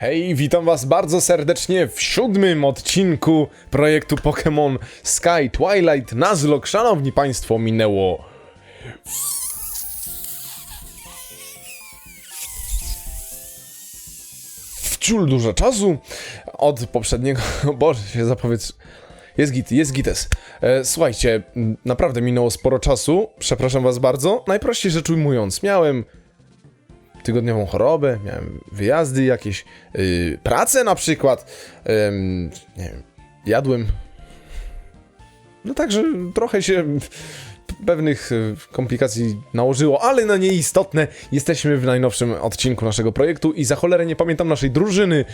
Hej, witam was bardzo serdecznie w siódmym odcinku projektu Pokémon Sky Twilight Nuzlocke. Szanowni Państwo, minęło... Wciul dużo czasu od poprzedniego... Boże, się zapowiedz... Jest git, jest gites. E, słuchajcie, naprawdę minęło sporo czasu. Przepraszam was bardzo. Najprościej rzecz ujmując, miałem tygodniową chorobę, miałem wyjazdy jakieś, yy, pracę na przykład, ym, nie wiem, jadłem. No także trochę się pewnych y, komplikacji nałożyło, ale na nieistotne. Jesteśmy w najnowszym odcinku naszego projektu i za cholerę nie pamiętam naszej drużyny,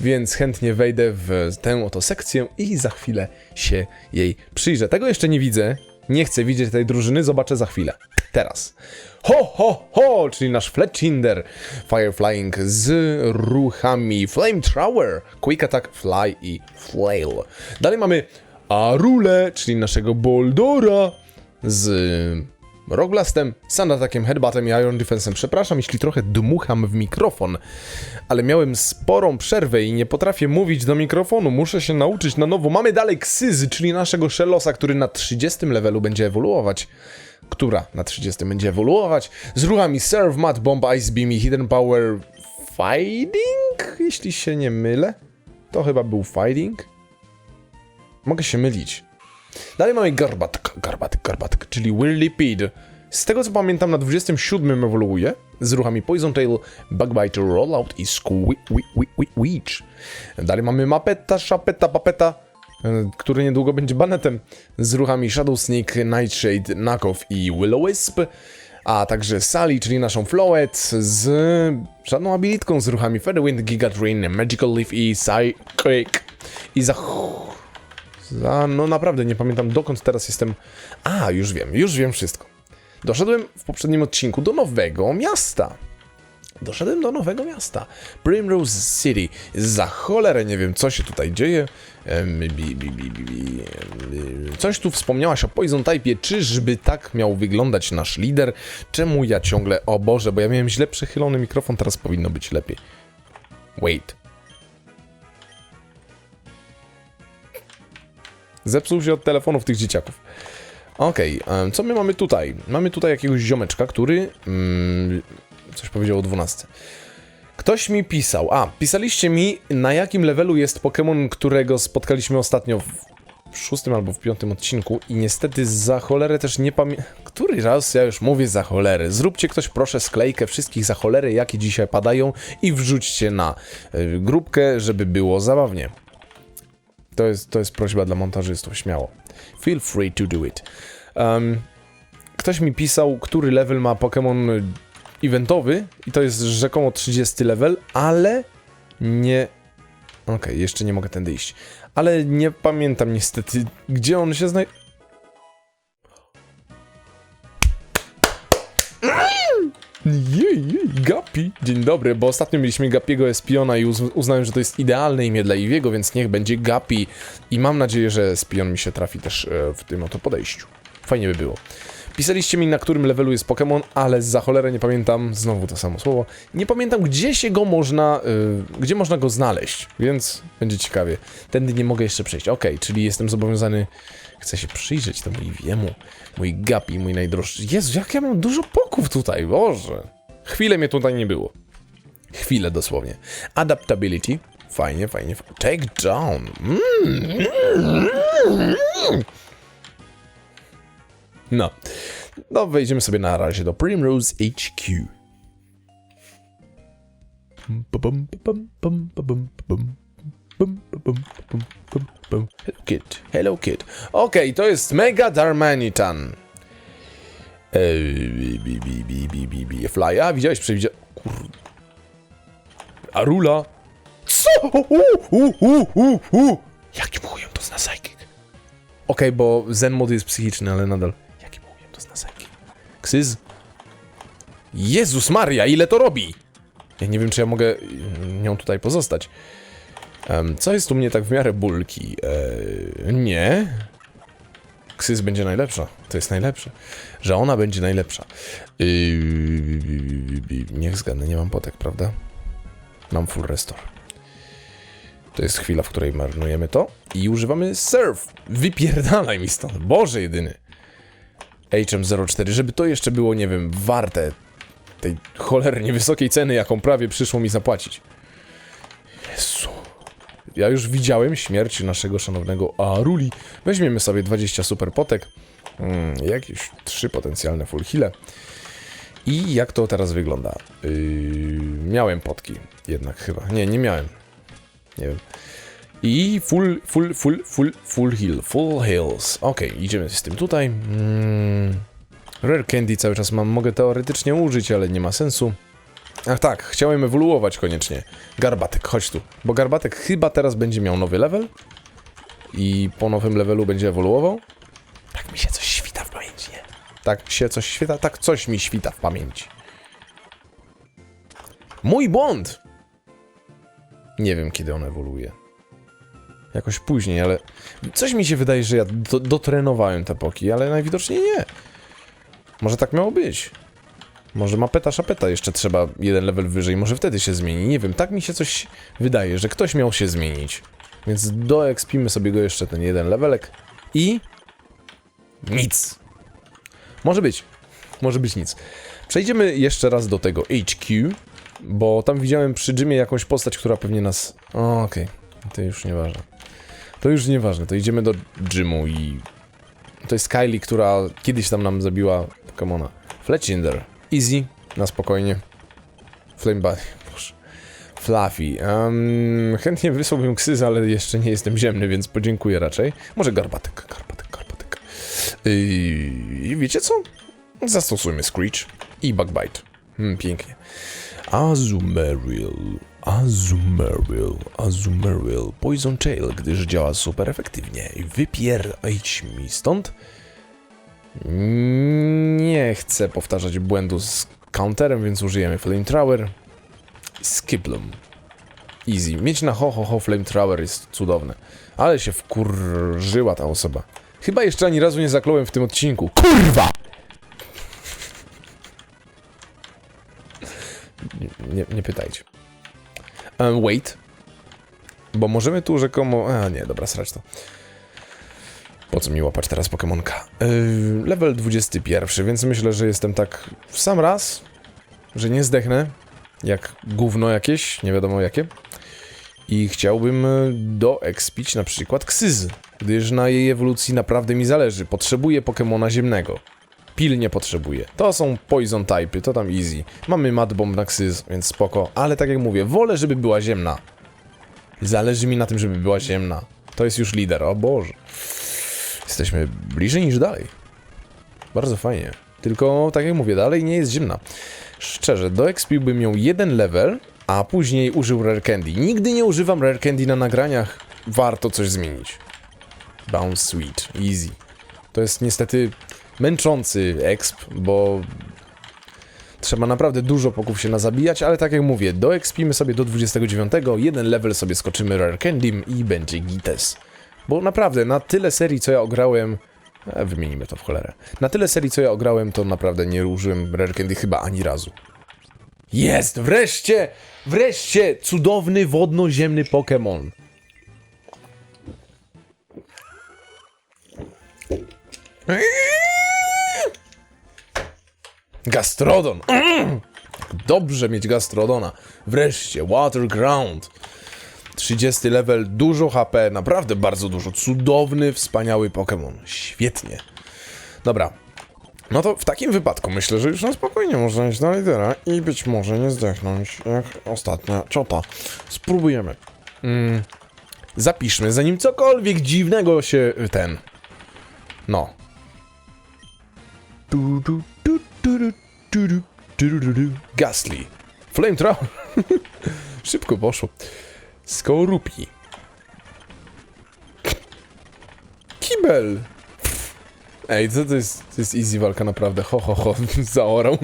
więc chętnie wejdę w tę oto sekcję i za chwilę się jej przyjrzę. Tego jeszcze nie widzę, nie chcę widzieć tej drużyny, zobaczę za chwilę. Teraz. Ho, ho, ho, czyli nasz Fletchinder Fireflying z ruchami Flame Thrower, Quick Attack, Fly i Flail. Dalej mamy Arule, czyli naszego Boldora z Roglastem, Sand Attackiem, Headbuttem i Iron Defense'em. Przepraszam, jeśli trochę dmucham w mikrofon, ale miałem sporą przerwę i nie potrafię mówić do mikrofonu. Muszę się nauczyć na nowo. Mamy dalej Ksyzy, czyli naszego Shellosa, który na 30 levelu będzie ewoluować. Która na 30 będzie ewoluować. Z ruchami Serve, Mud Bomb, Ice Beam i Hidden Power Fighting? Jeśli się nie mylę. To chyba był Fighting. Mogę się mylić. Dalej mamy Garbatk, Garbatk, Garbatk, czyli Whirlipede. Z tego co pamiętam na 27 ewoluuje z ruchami Poison Tail, Bugbite, Rollout i Squeech. Dalej mamy Mapeta, Szapeta, Papeta, który niedługo będzie banetem z ruchami Shadow Sneak, Nightshade, Knockoff i Will-O-Wisp. A także Sally, czyli naszą Flowet z żadną abilitką z ruchami Featherwind, Gigatrain, Magical Leaf i Psychic. I za za, no naprawdę nie pamiętam dokąd teraz jestem. A, już wiem, już wiem wszystko. Doszedłem w poprzednim odcinku do nowego miasta. Doszedłem do nowego miasta. Primrose City. Za cholerę nie wiem, co się tutaj dzieje. Coś tu wspomniałaś o Poison Type. Czyżby tak miał wyglądać nasz lider? Czemu ja ciągle... O Boże, bo ja miałem źle przechylony mikrofon, teraz powinno być lepiej. Wait. Zepsuł się od telefonów tych dzieciaków. Okej, em, co my mamy tutaj? Mamy tutaj jakiegoś ziomeczka, który... Mm, coś powiedział o 12. Ktoś mi pisał, a, pisaliście mi, na jakim levelu jest Pokémon, którego spotkaliśmy ostatnio w szóstym albo w piątym odcinku i niestety za cholerę też nie pamiętam... Który raz ja już mówię za cholerę. Zróbcie ktoś proszę sklejkę wszystkich za cholery, jakie dzisiaj padają i wrzućcie na y, grupkę, żeby było zabawnie. To jest, to jest prośba dla montażystów, śmiało. Feel free to do it. Um, ktoś mi pisał, który level ma Pokémon eventowy i to jest rzekomo 30 level, ale nie... Okej, jeszcze nie mogę tędy iść. Ale nie pamiętam niestety, gdzie on się znajduje. Jej, jej, Gapi. Dzień dobry, bo ostatnio mieliśmy Gapiego Espiona i uz uznałem, że to jest idealne imię dla Iwiego, więc niech będzie Gapi. I mam nadzieję, że Spion mi się trafi też e, w tym oto podejściu. Fajnie by było. Pisaliście mi, na którym levelu jest Pokémon, ale za cholerę nie pamiętam, znowu to samo słowo, nie pamiętam, gdzie się go można, y, gdzie można go znaleźć, więc będzie ciekawie. Tędy nie mogę jeszcze przejść. Okej, czyli jestem zobowiązany, chcę się przyjrzeć temu Iwiemu, mój Gapi, mój najdroższy. Jezu, jak ja mam dużo poków tutaj, Boże. Chwilę mnie tutaj nie było. Chwilę dosłownie. Adaptability, fajnie, fajnie. fa- Take down. Mm. No. No, wejdziemy sobie na razie do Primrose HQ. Hello kid, hello kid. Okej, to jest Mega Darmanitan. Eee, bi, bi, bi, bi, bi, bi, bi. Fly, a widziałeś, przewidzia... Kur... Arula. Co? U, u, u, u. Jakim chujem to zna Psychic? Okej, bo Zen mode jest psychiczny, ale nadal. To zna Psychic? Ksyz? Jezus Maria, ile to robi? Ja nie wiem, czy ja mogę y, nią tutaj pozostać. Em, co jest u mnie tak w miarę bulki? Eee, nie. Ksys będzie najlepsza. To jest najlepsze. Że ona będzie najlepsza. Yy, niech zgadnę, nie mam potek, prawda? Mam full restore. To jest chwila, w której marnujemy to i używamy surf. Wypierdalaj mi stąd, Boże jedyny. HM04, żeby to jeszcze było, nie wiem, warte tej cholernie wysokiej ceny, jaką prawie przyszło mi zapłacić. Jezu. Ja już widziałem śmierć naszego szanownego Aruli. Weźmiemy sobie 20 super potek, mm, jakieś 3 potencjalne full heale. I jak to teraz wygląda? Yy, miałem potki, jednak chyba. Nie, nie miałem. Nie wiem. I full, full, full, full, full heal, full heals. Okej, idziemy z tym tutaj. Mm, rare candy cały czas mam, mogę teoretycznie użyć, ale nie ma sensu. Ach tak, chciałem ewoluować koniecznie. Garbatek, chodź tu. Bo Garbatek chyba teraz będzie miał nowy level. I po nowym levelu będzie ewoluował. Tak mi się coś świta w pamięci, nie? Tak się coś świta, tak coś mi świta w pamięci. Mój błąd! Nie wiem, kiedy on ewoluuje. Jakoś później, ale... Coś mi się wydaje, że ja do, dotrenowałem te poki, ale najwidoczniej nie. Może tak miało być. Może mapeta szapeta jeszcze trzeba jeden level wyżej, może wtedy się zmieni. Nie wiem, tak mi się coś wydaje, że ktoś miał się zmienić. Więc doekspimy sobie go jeszcze ten jeden levelek i... Nic. Może być. Może być nic. Przejdziemy jeszcze raz do tego HQ, bo tam widziałem przy Jimie jakąś postać, która pewnie nas... Okej, to już nieważne. To już nieważne, to idziemy do Jimu i... To jest Kylie, która kiedyś tam nam zabiła Pokemona. Fletchinder. Easy, na spokojnie. Flame Buddy, boże. Fluffy. Um, chętnie wysłałbym ksys, ale jeszcze nie jestem ziemny, więc podziękuję raczej. Może garbatek, garbatek, garbatek. Yy, I wiecie co? Zastosujmy Screech i Bugbite. Hmm, pięknie. Azumarill, Azumarill, Azumarill, Poison Tail, gdyż działa super efektywnie. Wypierdź mi stąd. Nie chcę powtarzać błędu z counterem, więc użyjemy Flamethrower. Skiplum. Easy. Mieć na ho ho ho Flamethrower jest cudowne. Ale się wkurżyła ta osoba. Chyba jeszcze ani razu nie zakląłem w tym odcinku. KURWA! Nie, nie pytajcie. Um, wait. Bo możemy tu rzekomo... A nie, dobra, srać to. Po co mi łapać teraz Pokemonka? Yy, level 21, więc myślę, że jestem tak w sam raz, że nie zdechnę, jak gówno jakieś, nie wiadomo jakie. I chciałbym y, doekspić na przykład Ksyz, gdyż na jej ewolucji naprawdę mi zależy. Potrzebuję Pokemona ziemnego. Pilnie potrzebuję. To są Poison typy, to tam easy. Mamy Mad Bomb na Ksyz, więc spoko. Ale tak jak mówię, wolę, żeby była ziemna. Zależy mi na tym, żeby była ziemna. To jest już lider, o Boże. Jesteśmy bliżej niż dalej. Bardzo fajnie. Tylko, tak jak mówię, dalej nie jest zimna. Szczerze, doekspiłbym ją jeden level, a później użył Rare Candy. Nigdy nie używam Rare Candy na nagraniach. Warto coś zmienić. Bounce Sweet. Easy. To jest niestety męczący exp, bo trzeba naprawdę dużo poków się nazabijać, ale tak jak mówię, doekspimy sobie do 29, jeden level sobie skoczymy Rare Candym i będzie gites. Bo naprawdę, na tyle serii, co ja ograłem... E, wymienimy to w cholerę. Na tyle serii, co ja ograłem, to naprawdę nie użyłem Rare Candy chyba ani razu. Jest! Wreszcie! Wreszcie! Cudowny wodno-ziemny Pokémon. Gastrodon! Mm! Dobrze mieć Gastrodona. Wreszcie, Waterground. 30 level, dużo HP, naprawdę bardzo dużo. Cudowny, wspaniały Pokémon. Świetnie. Dobra. No to w takim wypadku myślę, że już na spokojnie można iść na lidera i być może nie zdechnąć jak ostatnia ciota. Spróbujemy. Mm. Zapiszmy, zanim cokolwiek dziwnego się ten. No. Du, du, Ghastly. Flamethrower. Szybko poszło. Skorupi. Kibel. Ej, to, to, jest, to jest easy walka naprawdę. Ho, ho, ho. Zaorał.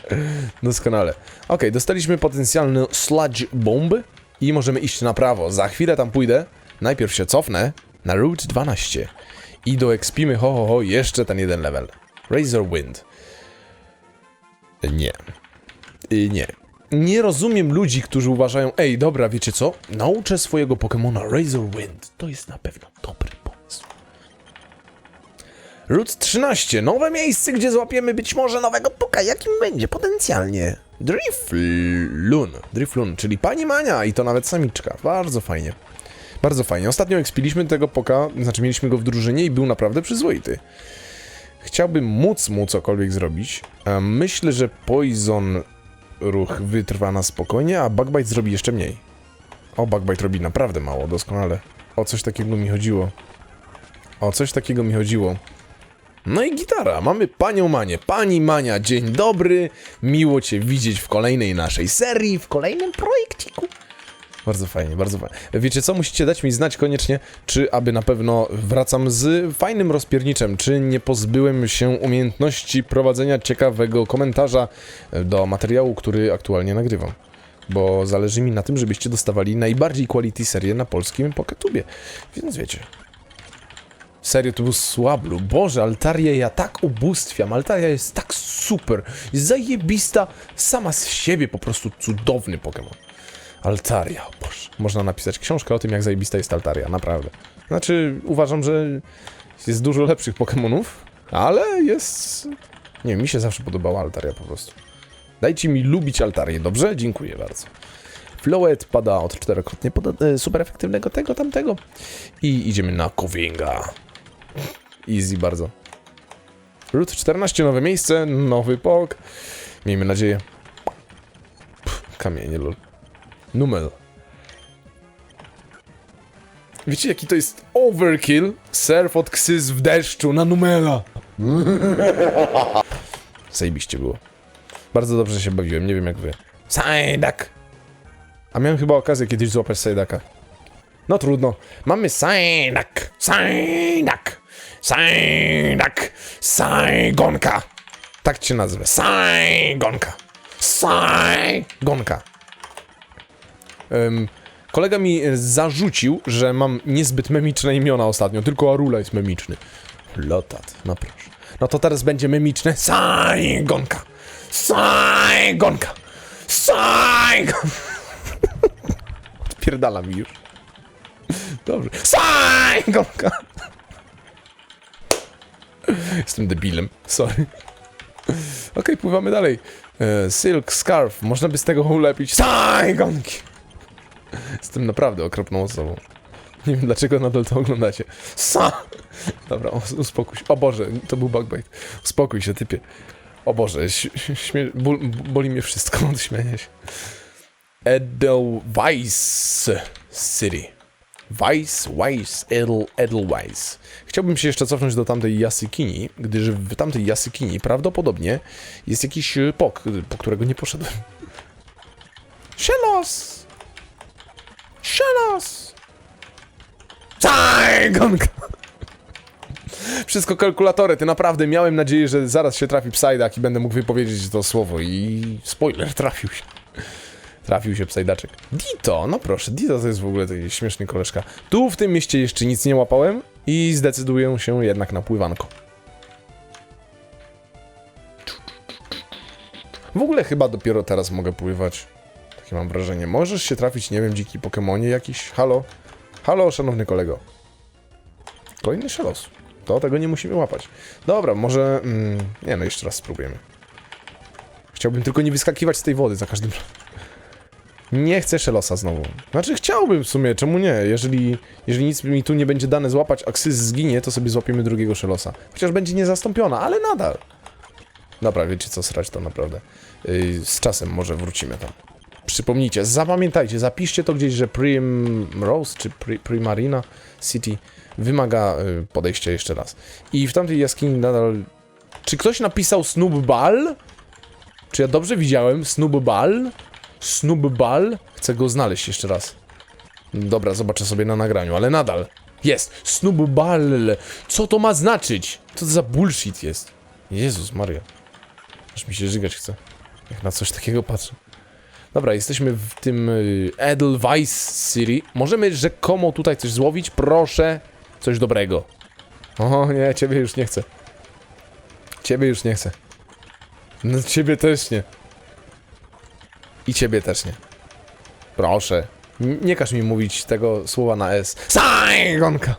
Doskonale. Ok, dostaliśmy potencjalny sludge bomb i możemy iść na prawo. Za chwilę tam pójdę. Najpierw się cofnę na Route 12 i doekspimy ho, ho, ho jeszcze ten jeden level. Razor Wind. Nie. Y, nie. nie rozumiem ludzi, którzy uważają, ej, dobra, wiecie co? Nauczę swojego Pokemona Razor Wind. To jest na pewno dobry pomysł. Route 13. Nowe miejsce, gdzie złapiemy być może nowego Poka. Jakim będzie potencjalnie? Drifloon. Drifloon, czyli pani Mania i to nawet samiczka. Bardzo fajnie. Bardzo fajnie. Ostatnio ekspiliśmy tego Poka, znaczy mieliśmy go w drużynie i był naprawdę przyzwoity. Chciałbym móc mu cokolwiek zrobić. Myślę, że Poison ruch wytrwa na spokojnie, a Bugbite zrobi jeszcze mniej. O, Bugbite robi naprawdę mało, doskonale. O coś takiego mi chodziło. O coś takiego mi chodziło. No i gitara. Mamy panią Manię. Pani Mania, dzień dobry. Miło cię widzieć w kolejnej naszej serii, w kolejnym projekciku. Bardzo fajnie, bardzo fajnie. Wiecie co, musicie dać mi znać koniecznie, czy aby na pewno wracam z fajnym rozpierniczem, czy nie pozbyłem się umiejętności prowadzenia ciekawego komentarza do materiału, który aktualnie nagrywam. Bo zależy mi na tym, żebyście dostawali najbardziej quality serię na polskim Poketubie. Więc wiecie. Serio, to był słablu. Boże, Altaria ja tak ubóstwiam. Altaria jest tak super. Zajebista sama z siebie, po prostu cudowny Pokémon. Altaria, o Boże. Można napisać książkę o tym, jak zajebista jest Altaria, naprawdę. Znaczy, uważam, że jest dużo lepszych Pokémonów, ale jest... Nie wiem, mi się zawsze podobała Altaria po prostu. Dajcie mi lubić Altarię, dobrze? Dziękuję bardzo. Flowet pada od czterokrotnie e, super efektywnego tego, tamtego. I idziemy na Kovinga. Easy bardzo. Route 14, nowe miejsce, nowy pok. Miejmy nadzieję. Pff, kamienie, lol. Numel. Wiecie jaki to jest overkill? Surf od ksys w deszczu na Numela. Zajebiście było. Bardzo dobrze się bawiłem, nie wiem jak wy. Sajdak! A miałem chyba okazję kiedyś złapać Sajdaka. No trudno. Mamy Sajdak! Sajdak! Sajdak! Sajgonka! Tak cię nazwę. Sajgonka! Sajgonka! Ym, kolega mi e, zarzucił, że mam niezbyt memiczne imiona ostatnio, tylko Arula jest memiczny. Lotat, no proszę. No to teraz będzie memiczne Sajgonka! Sajgonka! Sajgonka! Odpierdala mi już. Dobrze. Sajgonka! Jestem debilem, sorry. Okej, pływamy dalej. E, silk Scarf, można by z tego ulepić Sajgonki! Jestem naprawdę okropną osobą. Nie wiem dlaczego nadal to oglądacie. Sa! Dobra, us- uspokój się. O Boże, to był bugbite. Uspokój się, typie. O Boże, śmie- ból, boli mnie wszystko od się. Edelweiss City. Weiss, Weiss, Edel, Edelweiss. Chciałbym się jeszcze cofnąć do tamtej Jasykini, gdyż w tamtej Jasykini prawdopodobnie jest jakiś pok, po którego nie poszedłem. Sielos! Sielos! Sajgonka! Wszystko kalkulatory, ty naprawdę miałem nadzieję, że zaraz się trafi Psyduck i będę mógł wypowiedzieć to słowo i spoiler, trafił się. Trafił się Psydaczek. Dito, no proszę, Dito to jest w ogóle taki śmieszny koleżka. Tu w tym mieście jeszcze nic nie łapałem i zdecyduję się jednak na pływanko. W ogóle chyba dopiero teraz mogę pływać. Takie mam wrażenie. Możesz się trafić, nie wiem, dziki Pokemonie jakiś. Halo? Halo, szanowny kolego. Kolejny szelos. To tego nie musimy łapać. Dobra, może... Mm, nie no, jeszcze raz spróbujemy. Chciałbym tylko nie wyskakiwać z tej wody za każdym razem. Nie chcę szelosa znowu. Znaczy chciałbym w sumie, czemu nie? Jeżeli, jeżeli nic mi tu nie będzie dane złapać, a ksys zginie, to sobie złapiemy drugiego szelosa. Chociaż będzie niezastąpiona, ale nadal. Dobra, wiecie co, srać to naprawdę. Yy, z czasem może wrócimy tam. Przypomnijcie, zapamiętajcie, zapiszcie to gdzieś, że Primrose czy Pri Primarina City wymaga y, podejścia jeszcze raz. I w tamtej jaskini nadal... Czy ktoś napisał Snoopball? Czy ja dobrze widziałem? Snoopball? Snoopball? Chcę go znaleźć jeszcze raz. Dobra, zobaczę sobie na nagraniu, ale nadal. Jest! Snoopball! Co to ma znaczyć? Co to za bullshit jest? Jezus Maria. Aż mi się żygać chce. Jak na coś takiego patrzę. Dobra, jesteśmy w tym y, Edelweiss City. Możemy rzekomo tutaj coś złowić? Proszę, coś dobrego. O nie, ciebie już nie chcę. Ciebie już nie chcę. No ciebie też nie. I ciebie też nie. Proszę. Nie każ mi mówić tego słowa na S. Saigonka!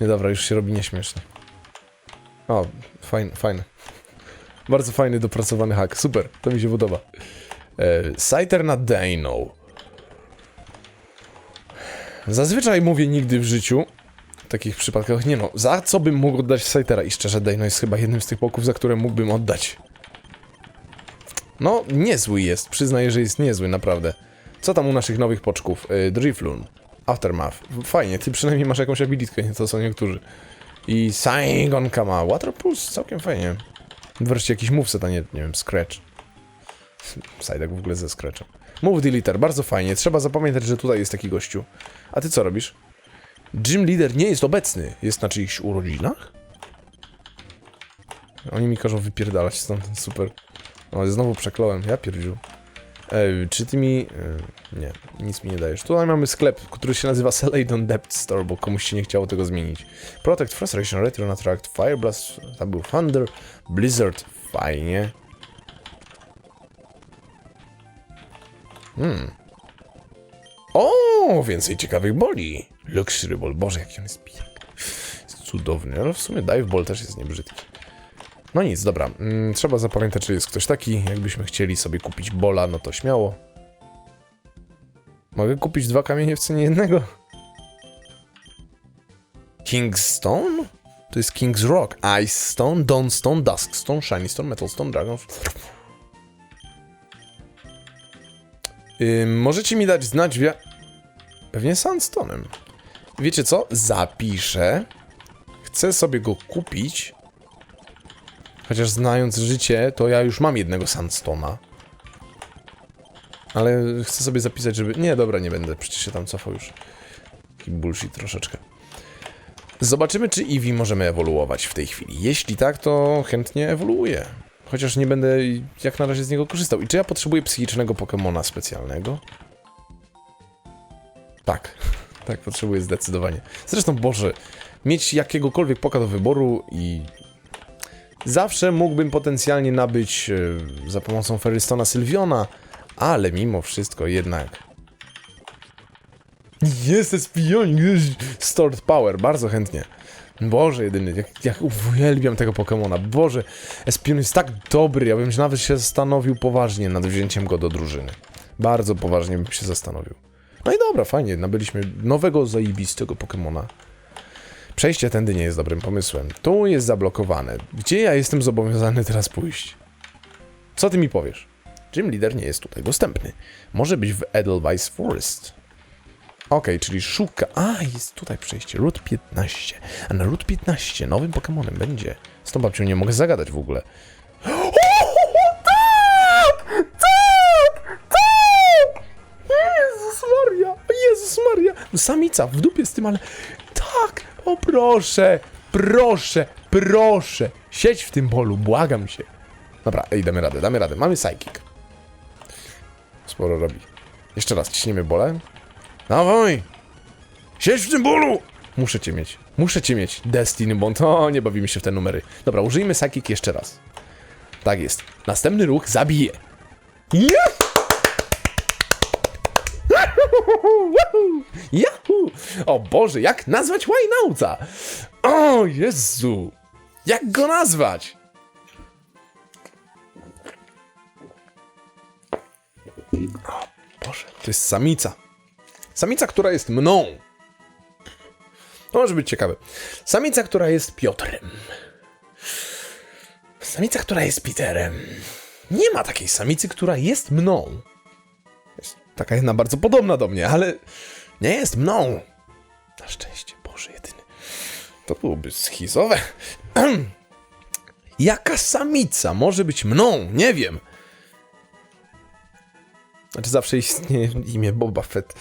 Nie dobra, już się robi nieśmiesznie. O, fajny, fajny. Bardzo fajny, dopracowany hack. Super, to mi się podoba. E, Scyther na Dano. Zazwyczaj mówię nigdy w życiu, w takich przypadkach, nie no, za co bym mógł oddać Scythera? I szczerze, Dano jest chyba jednym z tych poków, za które mógłbym oddać. No, niezły jest, przyznaję, że jest niezły, naprawdę. Co tam u naszych nowych poczków? Yy, Drifloon, Aftermath. Fajnie, ty przynajmniej masz jakąś abilitkę, nie to są niektórzy. I Saigonka ma Water Pulse, całkiem fajnie. Wreszcie jakiś moveset, a nie, nie wiem, Scratch. Sajdek w ogóle ze Scratchem. Move Deleter, bardzo fajnie. Trzeba zapamiętać, że tutaj jest taki gościu. A ty co robisz? Gym Leader nie jest obecny. Jest na czyichś urodzinach? Oni mi każą wypierdalać stąd, super. O, znowu przekląłem, ja pierdziu. E, czy ty mi... E, nie, nic mi nie dajesz. Tutaj mamy sklep, który się nazywa Celadon Depth Store, bo komuś się nie chciało tego zmienić. Protect, Frustration, Retro, Attract, Fire Blast, Thunder, Blizzard, fajnie. Hmm. O, więcej ciekawych boli. Luxury Ball, boże, jaki on jest pijak. Jest cudowny, ale w sumie Dive Ball też jest niebrzydki. No nic, dobra. Mm, trzeba zapamiętać, czy jest ktoś taki. Jakbyśmy chcieli sobie kupić bola, no to śmiało. Mogę kupić dwa kamienie w cenie jednego? Kingstone? To jest King's Rock. Ice Stone, Dawn Stone, Dusk Stone, Shiny Stone, Metal Stone, Dragon. Możecie mi dać znać wia... Pewnie Sandstone'em. Wiecie co? Zapiszę. Chcę sobie go kupić. Chociaż znając życie, to ja już mam jednego Sandstona. Ale chcę sobie zapisać, żeby... Nie, dobra, nie będę, przecież się tam cofał już. Taki bullshit troszeczkę. Zobaczymy, czy Eevee możemy ewoluować w tej chwili. Jeśli tak, to chętnie ewoluuję. Chociaż nie będę jak na razie z niego korzystał. I czy ja potrzebuję psychicznego Pokemona specjalnego? Tak. Tak, potrzebuję zdecydowanie. Zresztą, Boże, mieć jakiegokolwiek poka do wyboru i Zawsze mógłbym potencjalnie nabyć e, za pomocą Ferrystona Sylwiona, ale mimo wszystko jednak. Jest Espionik, Stored Power, bardzo chętnie. Boże, jedyny, jak, jak uwielbiam tego Pokemona. Boże, Espion jest tak dobry, ja bym nawet się zastanowił poważnie nad wzięciem go do drużyny. Bardzo poważnie bym się zastanowił. No i dobra, fajnie, nabyliśmy nowego, zajebistego Pokemona. Przejście tędy nie jest dobrym pomysłem. Tu jest zablokowane. Gdzie ja jestem zobowiązany teraz pójść? Co ty mi powiesz? Gym Leader nie jest tutaj dostępny. Może być w Edelweiss Forest. Okej, czyli szuka... A, jest tutaj przejście. Route 15. A na Route 15 nowym Pokemonem będzie... Z tą babcią nie mogę zagadać w ogóle. Tak! Tak! Tak! Jezus Maria! Jezus Maria! No samica, w dupie z tym, ale... Tak! O proszę! Proszę! Proszę! Siedź w tym polu, błagam się. Dobra, ej, damy radę, damy radę. Mamy psychic. Sporo robi. Jeszcze raz, ciśniemy bolę. Dawaj! Siedź w tym bolu! Muszę cię mieć. Muszę cię mieć. Destiny Bond. O, nie bawimy się w te numery. Dobra, użyjmy psychic jeszcze raz. Tak jest. Następny ruch zabije. Yahoo! O Boże, jak nazwać Wajnauta? O Jezu! Jak go nazwać? O Boże, to jest samica. Samica, która jest mną. To może być ciekawe. Samica, która jest Piotrem. Samica, która jest Peterem. Nie ma takiej samicy, która jest mną. Jest taka jedna bardzo podobna do mnie, ale nie jest mną. Na szczęście, Boże jedyny. To byłoby schizowe. Jaka samica może być mną? Nie wiem. Znaczy zawsze istnieje imię Boba Fett.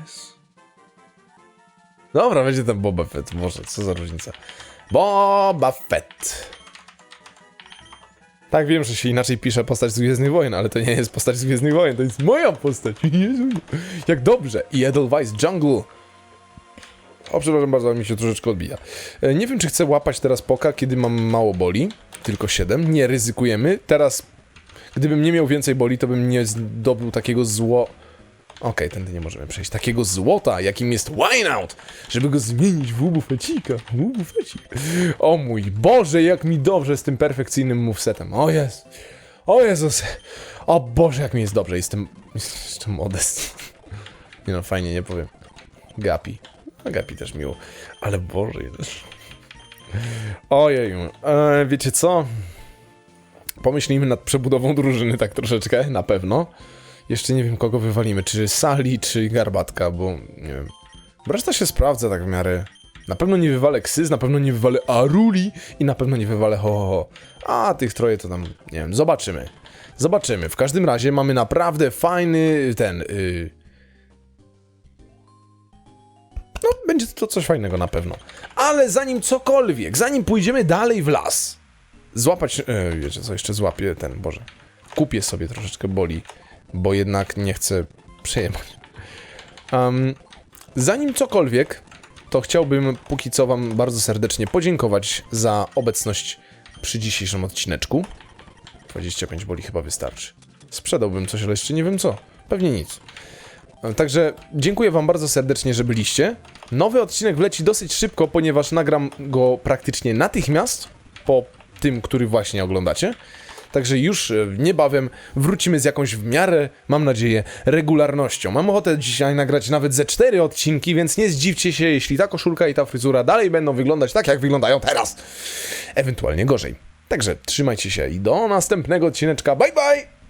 Jezu. Dobra, będzie ten Boba Fett, może, co za różnica. Boba Fett. Tak, wiem, że się inaczej pisze postać z Gwiezdnych Wojen, ale to nie jest postać z Gwiezdnych Wojen, to jest moja postać. Jezu, jak dobrze. I Edelweiss Jungle. O, przepraszam bardzo, mi się troszeczkę odbija. E, Nie wiem, czy chcę łapać teraz poka, kiedy mam mało boli. Tylko 7. Nie ryzykujemy. Teraz gdybym nie miał więcej boli, to bym nie zdobył takiego zło... Okej, tędy nie możemy przejść. Takiego złota, jakim jest Wineout, żeby go zmienić w łubufecika. Łubufecik. O mój Boże, jak mi dobrze z tym perfekcyjnym movesetem. O jest. O Jezus. O Boże, jak mi jest dobrze. Jestem... Jestem modest. Nie no, fajnie, nie powiem. Gapi. A Gapi też miło. Ale Boże, też. Ojeju. E, wiecie co? Pomyślimy nad przebudową drużyny tak troszeczkę, na pewno. Jeszcze nie wiem, kogo wywalimy. Czy Sali, czy Garbatka, bo nie wiem. Reszta się sprawdza tak w miarę. Na pewno nie wywalę Ksys, na pewno nie wywalę Aruli i na pewno nie wywalę ho, ho, ho. A tych troje to tam, nie wiem, zobaczymy. Zobaczymy. W każdym razie mamy naprawdę fajny ten... Yy... No, będzie to coś fajnego na pewno. Ale zanim cokolwiek, zanim pójdziemy dalej w las, złapać... E, wiecie co, jeszcze złapię ten, Boże. Kupię sobie troszeczkę boli, bo jednak nie chcę przejebać. Um, zanim cokolwiek, to chciałbym póki co wam bardzo serdecznie podziękować za obecność przy dzisiejszym odcineczku. 25 boli chyba wystarczy. Sprzedałbym coś, ale jeszcze nie wiem co. Pewnie nic. Także dziękuję Wam bardzo serdecznie, że byliście. Nowy odcinek wleci dosyć szybko, ponieważ nagram go praktycznie natychmiast po tym, który właśnie oglądacie. Także już e, niebawem wrócimy z jakąś w miarę, mam nadzieję, regularnością. Mam ochotę dzisiaj nagrać nawet ze cztery odcinki, więc nie zdziwcie się, jeśli ta koszulka i ta fryzura dalej będą wyglądać tak, jak wyglądają teraz. Ewentualnie gorzej. Także trzymajcie się i do następnego odcineczka. Bye bye!